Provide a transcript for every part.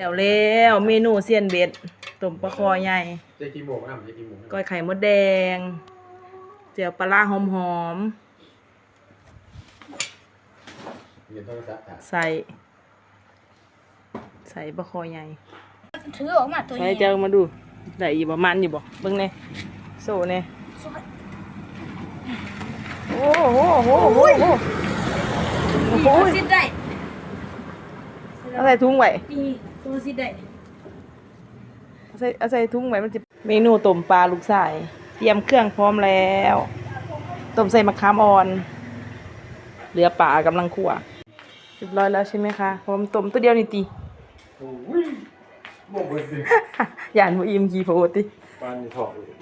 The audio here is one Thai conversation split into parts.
แล้วแล้วเมนูเซียนเบ็ดต้มปลาคอใหญ่เจ๊กี่โมงนะเจ๊กี่โมงก้อยไข่มดแดง เจียวปลาร้าหอมเงินโทรศัพท์ถ่ายๆใส่ ใส่ปลาคอใหญ่ถือออกมาตัวใส่นี้เจ้ามาดูได้อยู่ประมาณอยู่บ่เบิ่งแน่โซ่แน่โอ้โหโอ้โหโอ้โหโอ้โหตัวสิได้ เอาใส่ถุงไว้นี่ตัวสิได้เอาใส่เอาใส่ถุงไว้มันจะเมนูต้มปลาลูกสายเตรียมเครื่องพร้อมแล้วต้มใส่มะขามอ่อนเหลือปลากำลังคั่วเรียบร้อยแล้วใช่ไหมคะพร้อมต้มตัวเดียวนี่ตีโอ้ยโมงเบิร์ดสิย่านบ่อิ่มกี่โพติปานนี่ถอดเลย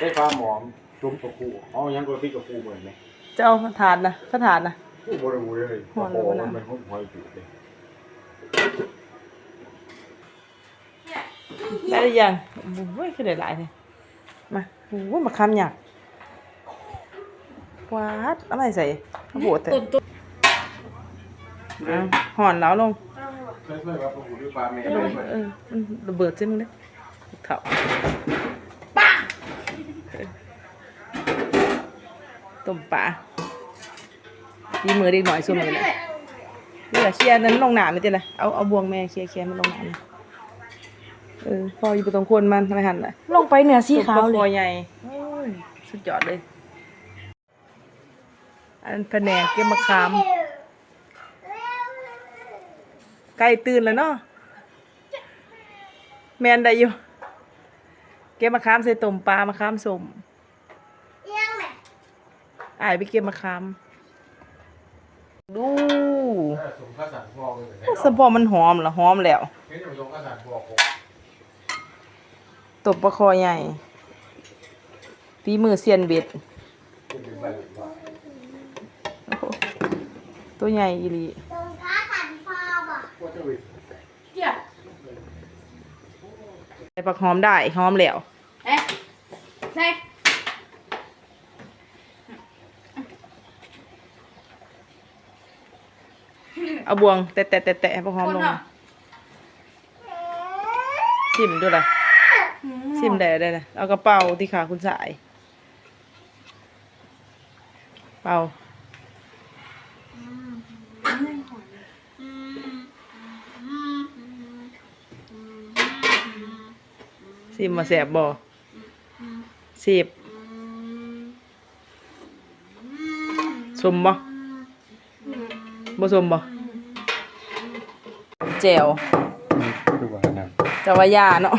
ได้ฟ้าหมอมจุ้มกับกูเอายังกูพี่กับกูเหมือนไหมเจ้าทานนะพระทานนะกูบริบูรณ์เลยหอนเลยโอ้วะโหน่ะมันห้องหอยจุดเลย ได้หรือยังโอ้ยคือได้หลายเลยมาโอ้ยมาคำหยักวาดอะไรใส่โอ้โหแต่ต้นต้นเอาห่อนแล้วลงระเบิดใช่ไหมงเนี่ยเถาต้มปลาดีมือเด็กหน่อยส่วนมือเลย นี่แหละเคลียร์นั้นลงหนามไม่ติเลยเอาเอาบวงแม่เคลียร์เคลียร์มันลงหนามนะเออพออยู่ตรงคนมันไม่หันเลยลงไปเหนือสีขาวตัวเลคอยใหญ่โอ้ยสุดยอดเลย อันแผนกเก็บมะขามใกล้ตื่นแล้วเนาะแมนได้อยู่ เก็บมะขามใส่ต้มปลามะขามสมอายไปเก็บมะขามดู สมข้าวสารพอกเลยสมพอมันหอมเหรอหอมแล้วเห็นอยู่สมข้าวสารพอกผมตบปลาคอใหญ่ฝีมือเซียนเบ็ดกูเป็นใบว่าโอ้โหตัวใหญ่อีหลีกูจะวิเจ้าใส่ผักหอมได้หอมแล้วเอ๊ะใส่ เอาบวง แตะแตะแตะแตะให้ผักหอมคนลงเนาะชิมดูล่ะชิมได้ได้เลยเอากระเป๋าที่ขาคุณสาย เป่าชิมมาแสบบ่สิบสมบ่บ่สมบ่ แจวคือว่านะจะว่ายาเนาะ